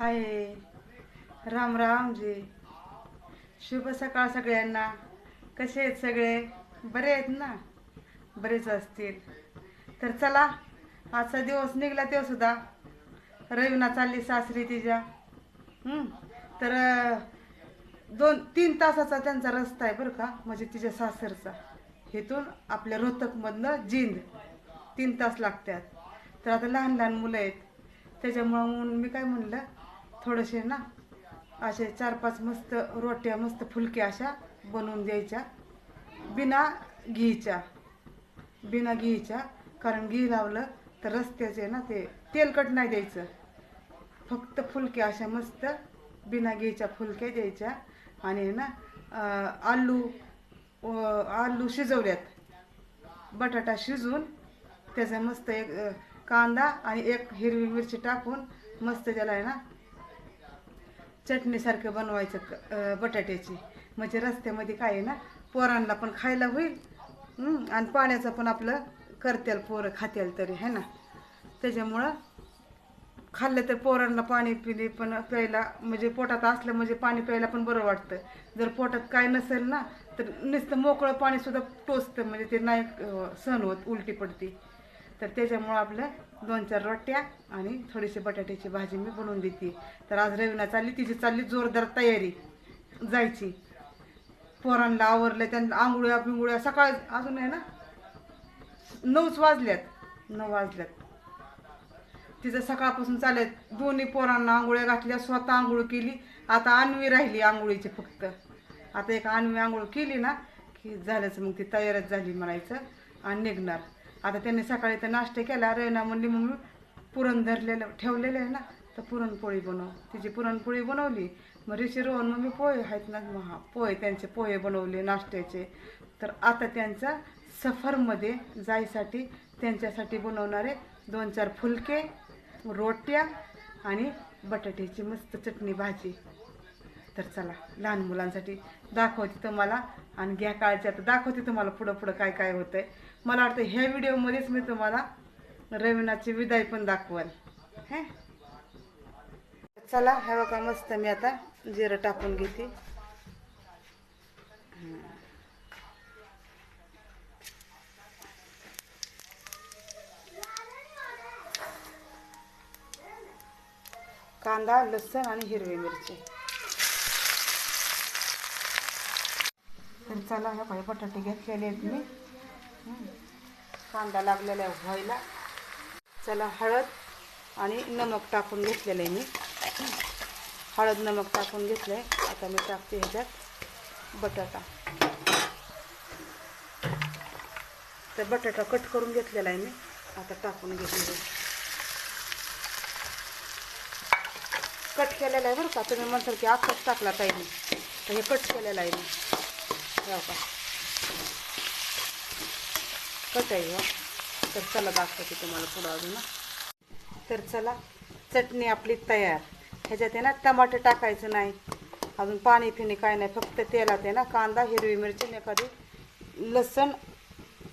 हाय. राम राम जी. शुभ सकाळ सगळ्यांना. कसे आहेत सगळे? बरे आहेत ना? बरेच असतील. तर चला आजचा दिवस निघला तो सुद्धा. रविना चालली सासरी तिच्या. तर दोन तीन तासाचा त्यांचा रस्ता आहे बरं का म्हणजे तिच्या सासरचा. हेतून आपल्या रोहतकमधनं जिंद. तीन तास लागतात. तर आता लहान लहान मुलं आहेत. त्याच्यामुळं म्हणून मी काय म्हणलं थोडेसे ना असे चार पाच मस्त रोट्या मस्त फुलक्या अशा बनवून द्यायच्या. बिना घीच्या बिना घीच्या. कारण घी लावलं तर रस्त्याचे ना ते तेलकट नाही द्यायचं. फक्त फुलक्या अशा मस्त बिना घीच्या फुलक्या द्यायच्या. आणि ना आलू आलू शिजवल्यात. बटाटा शिजवून त्याचा मस्त एक कांदा आणि एक हिरवी मिरची टाकून मस्त त्याला आहे ना चटणीसारखं बनवायचं क- बटाट्याची. म्हणजे रस्त्यामध्ये काय आहे ना पोरांना पण खायला होईल आणि पाण्याचं पण आपलं करत्याल पोरं खात्याल तरी है ना? त्याच्यामुळं खाल्लं तर पोरांना पाणी पिणे पण प्यायला म्हणजे पोटात असलं म्हणजे पाणी प्यायला पण बरं वाटतं. जर पोटात काय नसेल ना तर नुसतं मोकळं पाणीसुद्धा टोचतं म्हणजे ते नाही सहन होत उलटी पडती. तर त्याच्यामुळं आपलं दोन चार रोट्या आणि थोडीशी बटाट्याची भाजी मी बनवून देते. तर आज रविना चालली तिची चालली जोरदार तयारी. जायची. पोरांना आवरलं त्यांना आंघोळ्या बिंगोळ्या सकाळ अजून आहे ना? नऊच वाजल्यात. नऊ वाजल्यात. तिचं सकाळपासून चालत दोन्ही पोरांना आंघोळ्या घातल्या स्वतः आंघोळ केली. आता आणवी राहिली आंघोळीची फक्त. आता एक आणवी आंघोळ केली ना की झालंच मग ती तयारच झाली म्हणायचं. आणि निघणार. आता त्यांनी सकाळी तर नाश्ता केला रेना म्हणली मग पुरण धरलेलं ठेवलेलं आहे ना तर पुरणपोळी बनव. तिची पुरणपोळी बनवली. मग ऋषी रोहन मग मी पोहे आहेत ना मग हा पोहे त्यांचे पोहे बनवले नाश्त्याचे. तर आता त्यांचा सफरमध्ये जायसाठी त्यांच्यासाठी बनवणारे दोन चार फुलके रोट्या आणि बटाट्याची मस्त चटणी भाजी. तर चला लहान मुलांसाठी दाखवते तुम्हाला आणि घ्या काळजी. आता दाखवते तुम्हाला पुढं पुढं काय काय होतं आहे मला वाटतं ह्या व्हिडिओमध्येच मी तुम्हाला रवीनाची विदाई पण दाखवाल. हे? चला हवा का मस्त मी आता जिरं टाकून घेते. कांदा लसूण आणि हिरवी मिरची. तर चला ह्या काही बटाटे घेतलेले आहेत मी. कांदा लागलेला आहे व्हायला. चला हळद आणि नमक टाकून घेतलेलं आहे मी. हळद नमक टाकून घेतलं आहे आता मी टाकते ह्याच्यात बटाटा. तर बटाटा कट करून घेतलेला आहे मी. आता टाकून घेतलेलं आहे. कट केलेला आहे बरं का. तुम्ही म्हणताल की आखच टाकला ताईने तर हे कट केलेलं आहे मी. हो का? कट आहे हो. तर चला दाखवते तुम्हाला पुढं अजून तर चला चटणी आपली तयार. ह्याच्यात आहे ना टमाटर टाकायचं नाही. अजून पाणी फिणी काय नाही फक्त तेलात आहे ना कांदा हिरवी मिरची एखादी लसण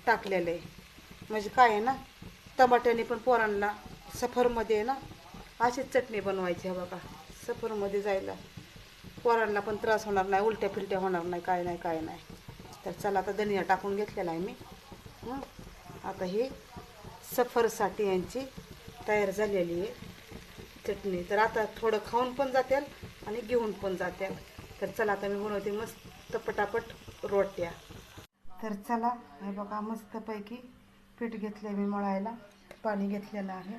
टाकलेलं आहे. म्हणजे काय आहे ना टमाट्याने पण पोरांना सफरमध्ये आहे ना अशीच चटणी बनवायची आहे बघा. सफरमध्ये जायला पोरांना पण त्रास होणार नाही उलट्या फिलट्या होणार नाही काय नाही काय नाही. तर चला आता धनिया टाकून घेतलेला आहे मी. हं. आता ही सफरसाठी यांची तयार झालेली आहे चटणी. तर आता थोडं खाऊन पण जातील आणि घेऊन पण जातील तर चला आता मी बनवते मस्त पटापट रोट्या. तर चला हे बघा मस्तपैकी पीठ घेतलं मी मळायला. पाणी घेतलेलं आहे.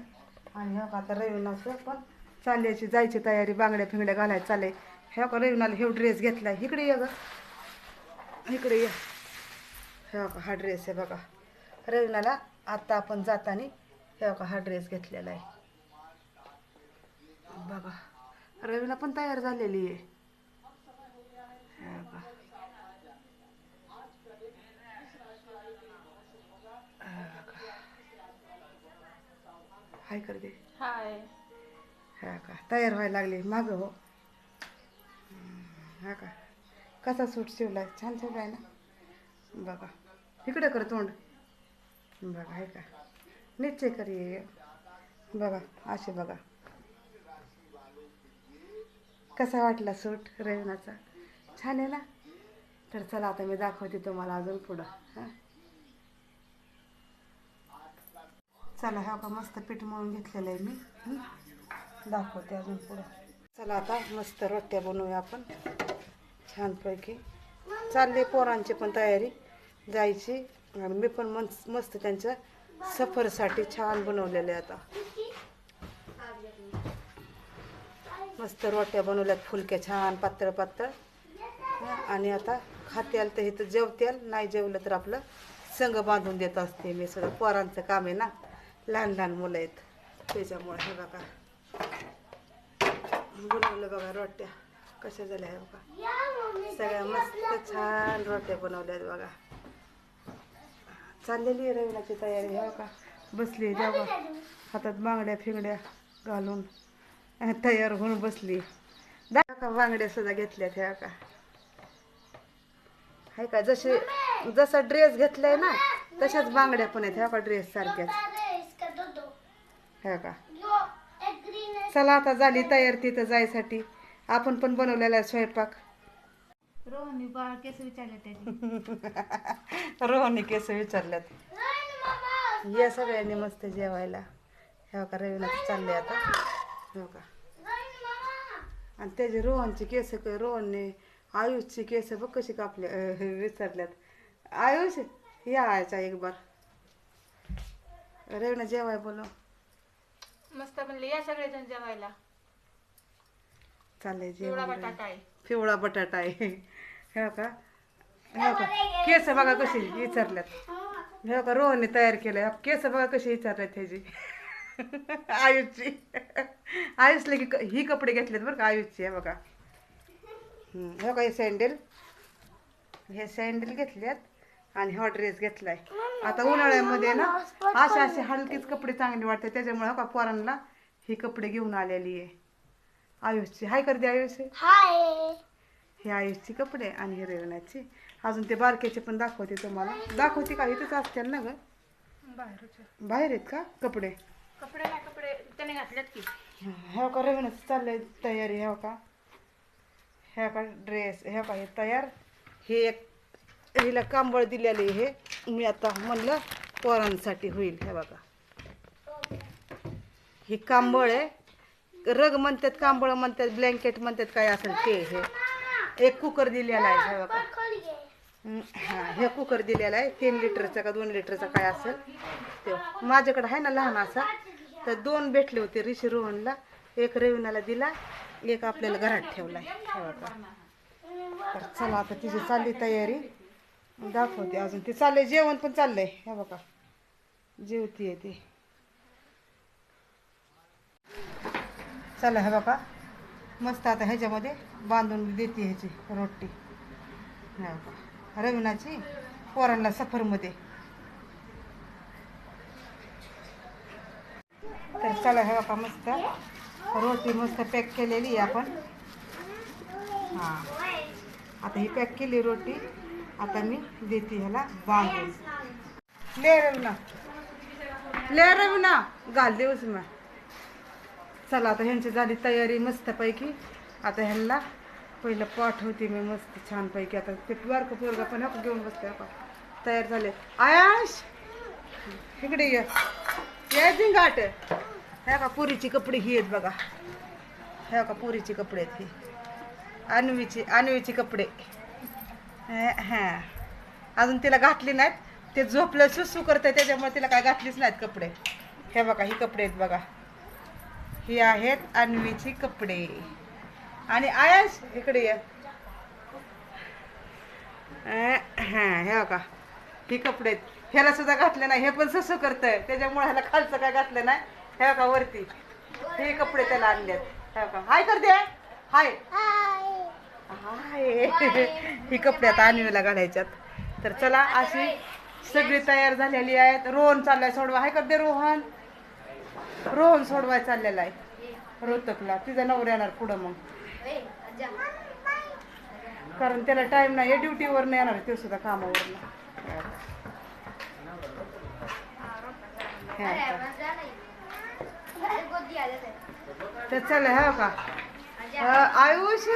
आणि हे बघा आता रविनाचं पण चालल्याची जायची तयारी बांगड्या फिंगड्या घालायला चालले हे बघा रविनाला हे ड्रेस घेतला आहे इकडे ये ग. इकडे ये. हे बघा हा ड्रेस आहे बघा. रविनाला आता आपण जाताना हे बघा हा ड्रेस घेतलेला आहे. बघा रवीना पण तयार झालेली आहे. हाय कर दे. हाय. हा का तयार व्हायला लागली माग हो. हा का कसा सूट शिवलाय? छान शिवलाय ना? बघा. इकडे कर तोंड. बघा आहे का? निश्चय कर ये. बघा असे बघा. कसा वाटला सूट रेवनाचा? छान आहे ना? तर चला आता मी दाखवते तुम्हाला अजून पुढं हां? चला हा का मस्त पीठ मळून घेतलेलं आहे मी दाखवते अजून पुढं. चला आता मस्त रोट्या बनवूया आपण. छानपैकी. चालली पोरांची पण तयारी. जायची. आणि मी पण मस्त मस्त त्यांच्या सफरसाठी छान बनवलेले आता. मस्त रोट्या बनवल्यात फुलक्या छान पातळ पातळ. आणि आता खात्याल तर हे तर जेवत्याल नाही जेवलं तर आपलं संघ बांधून देत असते मी सगळं. पोरांचं काम आहे ना लहान लहान मुलं आहेत. त्याच्यामुळे हे बघा. बनवलं बघा रोट्या. कशा झाल्या हे बघा. सगळ्या मस्त छान रोट्या बनवल्यात बघा. चाललेली आहे रविनाची तयारी हो का? बसली आहे हातात बांगड्या फिंगड्या घालून तयार होऊन बसली का बांगड्या सुद्धा घेतल्या ह्या हो का? हाय का? जसे जसा ड्रेस घेतलाय ना तशाच बांगड्या पण आहेत ह्या का? ड्रेस सारख्याच. ह्या का? चला आता झाली तयार तिथं जायसाठी. आपण पण बनवलेला आहे स्वयंपाक. रोहनी बाळ केस विचारले त्याची. रोहनी केस विचारल्यात. या सगळ्यांनी मस्त जेवायला. ह्या का रविनाथ चालले आता. हो का आणि त्याचे रोहनचे केस क- रोहनने आयुषची केस बघ कशी कापले अं, विचारल्यात आयुष या आयचा एक बार. रविना जेवाय बोलो मस्त म्हणले या सगळेजण जेवायला. चाललंय पिवळा जेवण. बटाटा आहे. पिवळा बटाटा आहे. हे का हे का केस बघा कशी विचारल्यात. हे का रोहनने तयार केलंय. केस बघा कशी विचारल्यात ह्याची. आयुषची. आयुषला की ही कपडे घेतलेत बरं का आयुषची हे बघा. हो हे का हे सँडल हे सँडल घेतल्यात आणि हा ड्रेस घेतलाय. आता उन्हाळ्यामध्ये ना असे असे हलकेच कपडे चांगले वाटते त्याच्यामुळे का पोरांना ही कपडे घेऊन आलेली आहे. आयुषची. हाय कर दे आयुष हे आयुषची कपडे आणि हे रेवणाची अजून ते बारक्याचे पण दाखवते तुम्हाला. दाखवते का? इथंच असतील ना ग? बाहेर आहेत का कपडे? कपडे ना कपडे त्याने घातलेत की. ह्या का रेवणाचं चाललंय तयारी ह्या का ह्या का ड्रेस ह्या का हे तयार. हे एक हिला कांबळ दिलेले हे. मी आता म्हणलं पोरांसाठी होईल हे बघा. ही कांबळ आहे. रग म्हणतात कांबळ म्हणतात ब्लँकेट म्हणतात काय असेल ते हे एक कुकर दिलेला आहे हे बघा. हं, हा कुकर दिलेला आहे तीन लिटरचा का दोन लिटरचा काय असेल ते. माझ्याकडे आहे ना लहान असा तर दोन भेटले होते ऋषी रोहनला एक रविनाला दिला एक आपल्याला घरात ठेवला हे बघा. तर चला आता तिची चालली तयारी. दाखवते अजून. ते चाललंय जेवण पण चाललंय. हे बघा. जेवतीये ती. चला हे बघा. मस्त आता ह्याच्यामध्ये बांधून देते ह्याची रोटी. रविनाची पोरांना सफरमध्ये. तर चला हे बापा मस्त. रोटी मस्त पॅक केलेली आहे आपण. हां. आता ही पॅक केली रोटी. आता मी देते ह्याला बांधून. ले रविना. ले रविना. घाल देऊस मग चला आता ह्यांची झाली तयारी मस्तपैकी. आता ह्यांना पहिलं पाठवते मी मस्त छानपैकी. आता ते बारकं पोरगा पण नको घेऊन बसते का तयार झाले. आयाश! इकडे ये. ये ह्या का पुरीची कपडे ही आहेत बघा. ह्या का पुरीची कपडे आहेत ही. अन्वीची अन्वीची कपडे. हां अजून तिला घातली नाहीत. ते झोपलं सुसू करते त्याच्यामुळे तिला काय घातलीच नाहीत कपडे. हे बघा ही कपडे आहेत बघा. ही आहेत अन्वीची कपडे. आणि आयस इकडे ये. हां हे बघा. ही कपडे ह्याला सुद्धा घातले नाही. हे पण ससू करतंय. त्याच्यामुळे ह्याला खालचं काय घातलं नाही. हे बघा वरती. हे कपडे त्याला आणलेत. हे बघा. हाय कर दे. हाय. हाय. ही कपडे आता अन्वीला घालायच्यात. तर चला अशी सगळी तयार झालेली आहेत. रोहन चाललाय सोडवा. हाय कर दे रोहन. रोहन सोडवाय चाललेला आहे. रोहतकला. तिचा नवरा येणार पुढं मग. कारण त्याला टाइम नाही ड्युटीवर नाही येणार ते सुद्धा कामावर तर चला हा का? आयुष?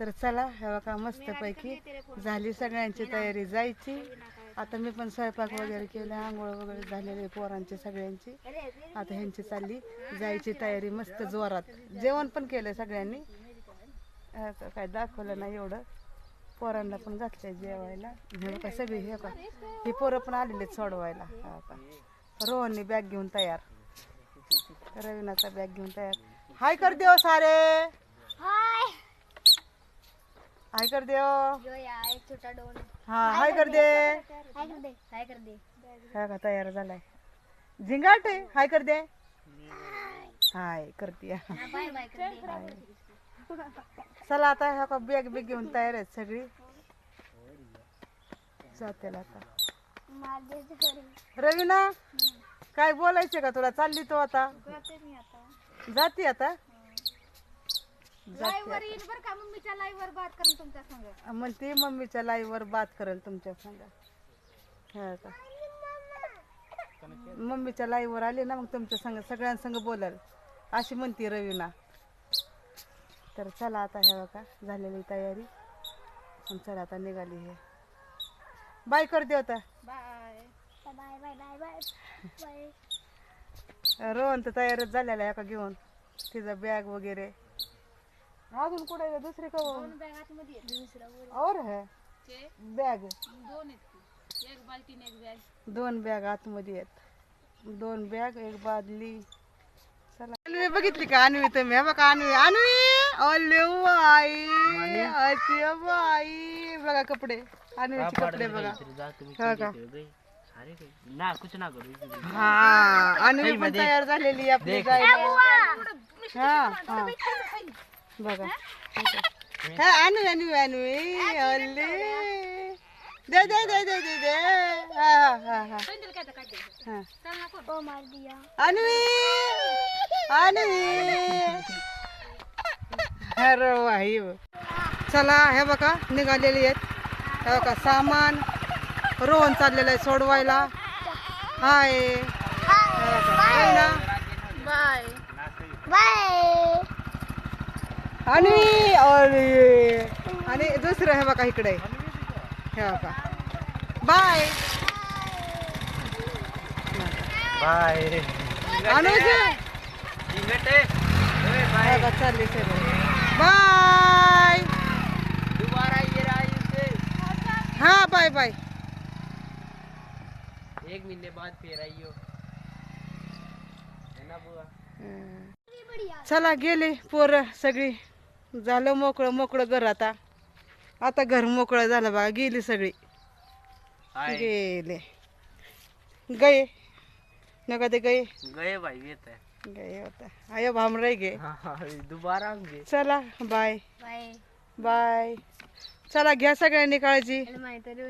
तर चला हे बघा मस्त पैकी झाली सगळ्यांची तयारी. जायची. आता मी पण स्वयंपाक वगैरे केला आंघोळ वगैरे झालेले पोरांची सगळ्यांची. आता ह्यांची चालली जायची तयारी मस्त जोरात. जेवण पण केलं सगळ्यांनी. असं काय दाखवलं नाही एवढं. पोरांना पण घातलंय जेवायला. हे बघा सगळी हे का ही पोरं पण आलेली आहेत सोडवायला. हा का रोहननी बॅग घेऊन तयार. रवीनाचा बॅग घेऊन तयार. हाय कर देव सारे. हाय हाय कर देव जो या एक छोटा डोन. हा हाय कर दे. हाय कर दे. हाय कर दे. हा का तयार झालाय. झिंगाट आहे हाय कर दे. हाय करते बाय बाय कर दे. चला आता ह्या का बॅग बिग घेऊन तयार आहेत सगळी. जाते आता. माझे रवीना काय बोलायचे का तुला? चालली तो आता. जाती आता? लाईव्ह वर येईल बरं का? मम्मीच्या लाईव्ह वर बात करून तुमच्या संग. म्हणते मम्मीच्या लाईव्ह वर बात करेल तुमच्या संग. हा का? मम्मीच्या लाईव्ह वर आली ना मग तुमच्या संग सगळ्यांसंग बोलाल. अशी म्हणते रवीना. तर चला आता हे बघा झालेली तयारी. आणि चला आता निघाली हे. बाय कर दे होता bye bye bye bye bye bye Rohan तर तयारच झालेला आहे का घेऊन? तिचा बॅग वगैरे. अजून कुठे आहे? दुसरी का बॅग आतमध्ये आहेत. और है? ते बॅग। दोन आहेत. एक बाल्टी आणि एक बॅग। दोन बॅग आतमध्ये आहेत दोन बॅग एक बादली। चला। अन्वी बघितली का अन्वी तुम्ही? हे बघा अन्वी. अन्वी! अले बाई अशी बाई बघा कपडे. अन्वीचे कपडे बघा. हो का ना कुछ ना करू हा अन्वी पण तयार झालेली आहे आपली जायला. हा हा. बघा. हा अन्वी अन्वी अन्वी अल्ले दे दे दे दे दे दे. हा हा हा हा. चल नको ओ मार दिया अन्वी अन्वी अरे वाही चला हे बघा निघालेली आहेत. हे बघा सामान. रोहन चाललेलं आहे सोडवायला. हाय. ना? बाय. बाय. आणि अरे आणि दुसरं हे बघा इकडे. हे बघा. बाय. बाय. चालली बाय. दोबारा ये रहा इसे हा बाय बाय. एक महीने बाद फिर आइयो. बुआ? चला गेले पोरं सगळी. झालं मोकळं मोकळं घर आता. आता घर मोकळं झालं बघा गेली सगळी. गेले. गये. नका ते गये. गए भाई ये तो गये होता आयो भामराई गे हाँ दोबारा चला बाय. बाय. बाय. चला घ्या सगळ्यांनी काळजी. माहिती